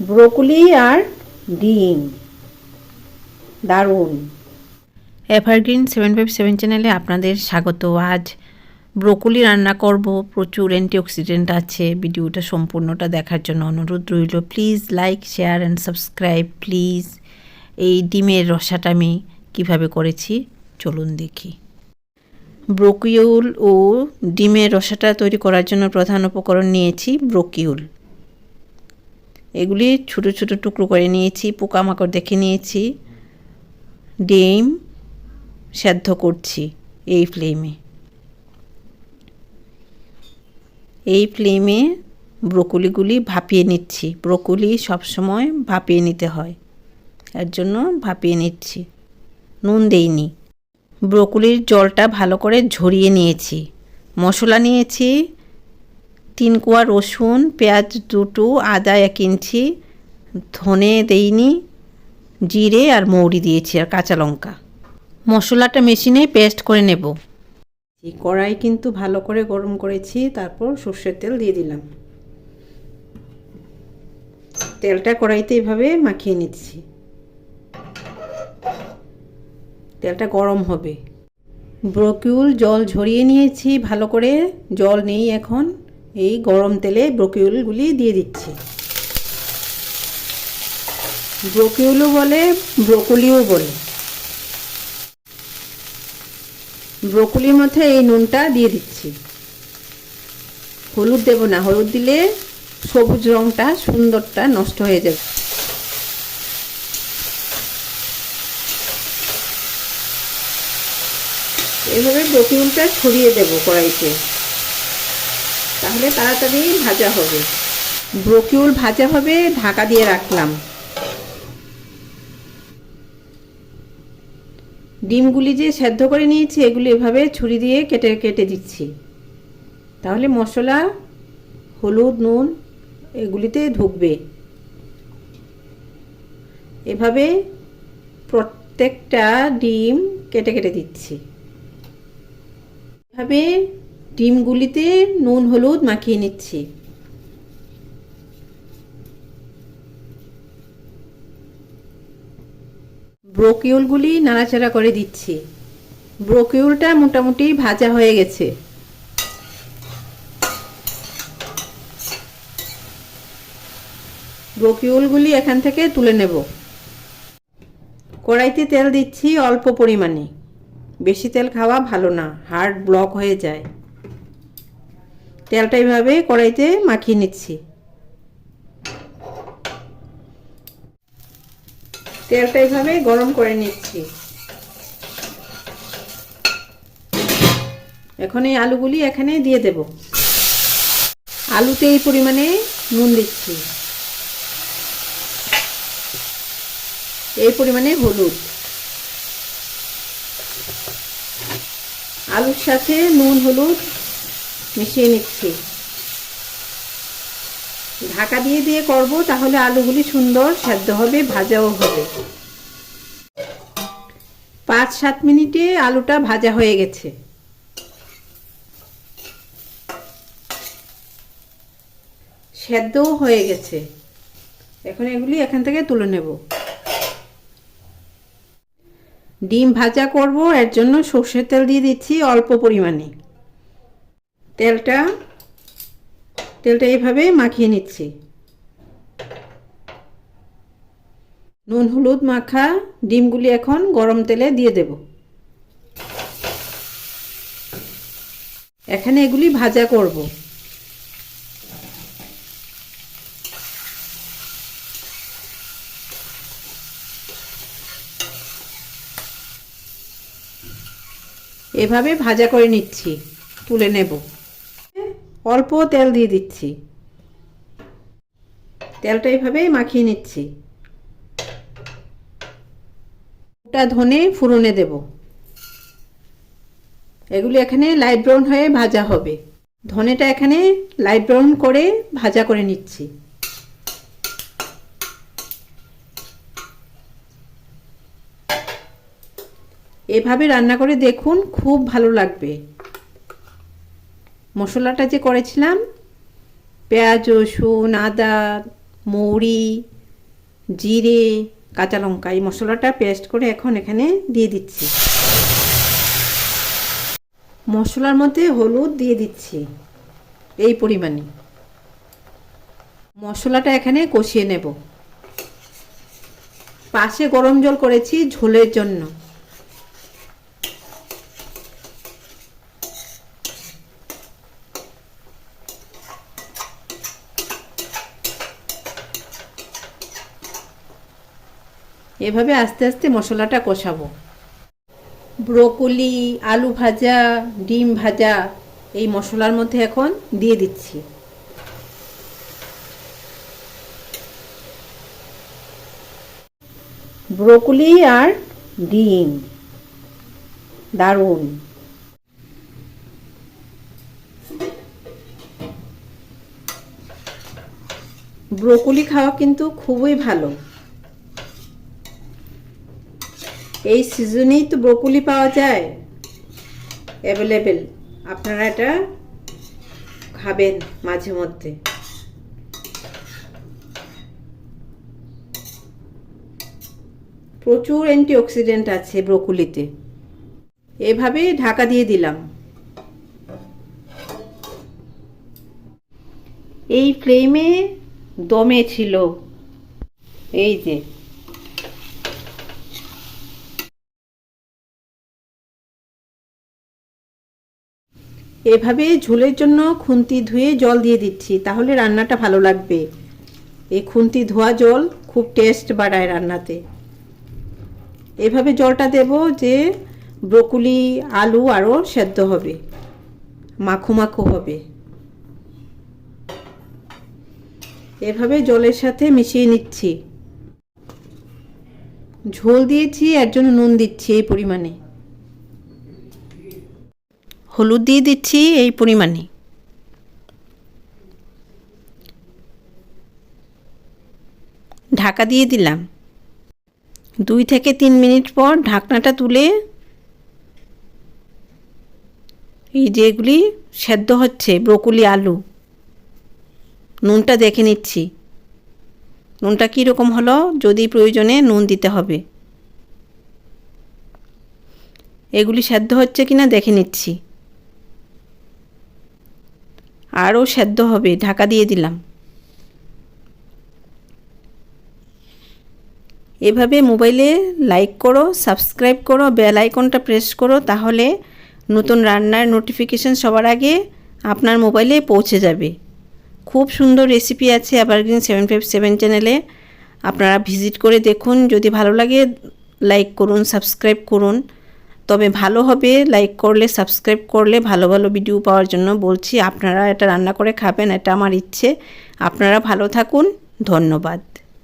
Broccoli আর ডিম। দারুণ। Evergreen seven five seven চ্যানেলে আপনাদের স্বাগত। আজ ব্রোকলি রান্না করব। প্রচুর অ্যান্টিঅক্সিডেন্ট আছে। ভিডিওটা সম্পূর্ণটা দেখার জন্য অনুরোধ রইল। Please like, share and subscribe. Please এই ডিমের রসাটা আমি কীভাবে করেছি চলুন দেখি। ব্রোকিউল ও ডিমের রসাটা তৈরি করার জন্য প্রধান উপকরণ নিয়েছি ব্রোকিউল। এগুলি ছোট ছোট টুকরো করে নিয়েছি, পোকামাকড় দেখে নিয়েছি। ডিম সেদ্ধ করছি এই ফ্লেমে এই ফ্লেমে ব্রোকলিগুলি ভাপিয়ে নিচ্ছি। ব্রোকলি সবসময় ভাপিয়ে নিতে হয়। এর জন্য ভাপিয়ে নিচ্ছি। নুন দেইনি। ব্রোকলির জলটা ভালো করে ঝরিয়ে নিয়েছি। মশলা নিয়েছি তিন কোয়া রসুন, পেঁয়াজ দুটো, আদা এক ইঞ্চি, ধনে দেইনি, জিরে আর মৌরি দিয়েছি আর কাঁচা লঙ্কা। মশলাটা মেশিনে পেস্ট করে নেব। এই কড়াই কিন্তু ভালো করে গরম করেছি, তারপর সর্ষের তেল দিয়ে দিলাম। তেলটা কড়াইতে এভাবে মাখিয়ে নিচ্ছি। তেলটা গরম হবে। ব্রকিউল জল ঝরিয়ে নিয়েছি, ভালো করে। জল নেই এখন। এই গরম তেলে ব্রকিউলগুলি দিয়ে দিচ্ছি। ব্রকিউলও বলে, ব্রোকলিও বলে। ব্রোকলির মধ্যে এই নুনটা দিয়ে দিচ্ছি। হলুদ দেব না, হলুদ দিলে সবুজ রঙটা সুন্দরটা নষ্ট হয়ে যাবে। এভাবে ব্রোকিউলটা ছড়িয়ে দেব কড়াইতে। তাহলে তাড়াতাড়ি ভাজা হবে। ব্রোকিউল ভাজা হবে, ঢাকা দিয়ে রাখলাম। ডিমগুলি যে সেদ্ধ করে নিয়েছি, এগুলি এভাবে ছুরি দিয়ে কেটে কেটে দিচ্ছি। তাহলে মশলা, হলুদ, নুন, এগুলিতে ঢুকবে। এভাবে প্রত্যেকটা ডিম কেটে কেটে দিচ্ছি। এভাবে ডিমগুলিতে নুন, হলুদ মাখিয়ে নিচ্ছি। ব্রোকিউলগুলি নাড়াচাড়া করে দিচ্ছি। ব্রোকিউলটা মোটামুটি ভাজা হয়ে গেছে। ব্রোকিউলগুলি এখান থেকে তুলে নেব। কড়াইতে তেল দিচ্ছি অল্প পরিমাণে। বেশি তেল খাওয়া ভালো না হার্ট ব্লক হয়ে যায়। তেলটা এইভাবে কড়াইতে মাখিয়ে নিচ্ছি। তেলটা এইভাবে গরম করে নিচ্ছি। এখন এই আলুগুলি এখানে দিয়ে দেব। আলুতে এই পরিমাণে নুন দিচ্ছি। এই পরিমাণে হলুদ। আলুর সাথে নুন, হলুদ মিশিয়ে নিচ্ছি। ঢাকা দিয়ে দিয়ে করব, তাহলে আলুগুলি সুন্দর সেদ্ধ হবে, ভাজাও হবে। পাঁচ সাত মিনিটে আলুটা ভাজা হয়ে গেছে। সেদ্ধও হয়ে গেছে। এখন এগুলি এখান থেকে তুলে নেব। ডিম ভাজা করব, এর জন্য সর্ষের তেল দিয়ে দিচ্ছি অল্প পরিমাণে। তেলটা তেলটা এইভাবে মাখিয়ে নিচ্ছি। নুন, হলুদ মাখা ডিমগুলি এখন গরম তেলে দিয়ে দেব। এখানে এগুলি ভাজা করব। এভাবে ভাজা করে নিচ্ছি, তুলে নেব। অল্প তেল দিয়ে দিচ্ছি। তেলটা এইভাবে মাখিয়ে নিচ্ছি। ওটা ধনে ফুরনে দেব। এগুলি এখানে লাইট ব্রাউন হয়ে ভাজা হবে। ধনেটা এখানে লাইট ব্রাউন করে ভাজা করে নিচ্ছি। এভাবে রান্না করে দেখুন, খুব ভালো লাগবে। মশলাটা যে করেছিলাম, পেঁয়াজ, রসুন, আদা, মৌরি, জিরে, কাঁচা লঙ্কা, এই মশলাটা পেস্ট করে এখন এখানে দিয়ে দিচ্ছি। মশলার মধ্যে হলুদ দিয়ে দিচ্ছি, এই পরিমাণে। মশলাটা এখানে কষিয়ে নেব। পাশে গরম জল করেছি ঝোলের জন্য। এভাবে আস্তে আস্তে মশলাটা কষাবো। ব্রোকলি, আলু ভাজা, ডিম ভাজা, এই মশলার মধ্যে এখন দিয়ে দিচ্ছি। ব্রোকলি আর ডিম। দারুণ। ব্রোকলি খাওয়া কিন্তু খুবই ভালো। এই সিজনেই তো ব্রোকলি পাওয়া যায়। অ্যাভেলেবেল আপনারা এটা খাবেন মাঝে মধ্যে। প্রচুর অ্যান্টিঅক্সিডেন্ট আছে ব্রোকলিতে এভাবে ঢাকা দিয়ে দিলাম। এই ফ্লেমে দমে ছিল। এই যে। এভাবে ঝোলের জন্য খুন্তি ধুয়ে জল দিয়ে দিচ্ছি, তাহলে রান্নাটা ভালো লাগবে। এই খুন্তি ধোয়া জল খুব টেস্ট বাড়ায় রান্নাতে। এভাবে জলটা দেব যে ব্রকুলি, আলু আরও সেদ্ধ হবে, মাখো মাখো হবে। এভাবে জলের সাথে মিশিয়ে নিচ্ছি। ঝোল দিয়েছি, এর জন্য নুন দিচ্ছি এই পরিমাণে। হলুদ দিয়ে দিচ্ছি এই পরিমাণে। ঢাকা দিয়ে দিলাম। দুই থেকে তিন মিনিট পর ঢাকনাটা তুলে এই যেগুলি সেদ্ধ হচ্ছে, ব্রকুলি, আলু। নুনটা দেখে নিচ্ছি। নুনটা কীরকম হলো, যদি প্রয়োজনে নুন দিতে হবে। এগুলি সেদ্ধ হচ্ছে কিনা দেখে নিচ্ছি। আরও সেদ্ধ হবে, ঢাকা দিয়ে দিলাম। এভাবে মোবাইলে লাইক করো, সাবস্ক্রাইব করো, বেল আইকনটা প্রেস করো, তাহলে নতুন রান্নার নোটিফিকেশান সবার আগে আপনার মোবাইলে পৌঁছে যাবে। খুব সুন্দর রেসিপি আছে গ্রিন সেভেন ফাইভ সেভেন চ্যানেলে আপনারা ভিজিট করে দেখুন, যদি ভালো লাগে, লাইক করুন, সাবস্ক্রাইব করুন। তবে ভালো হবে লাইক করলে সাবস্ক্রাইব করলে ভালো ভালো ভিডিও পাওয়ার জন্য বলছি, আপনারা এটা রান্না করে খাবেন, এটা আমার ইচ্ছে। আপনারা ভালো থাকুন, ধন্যবাদ।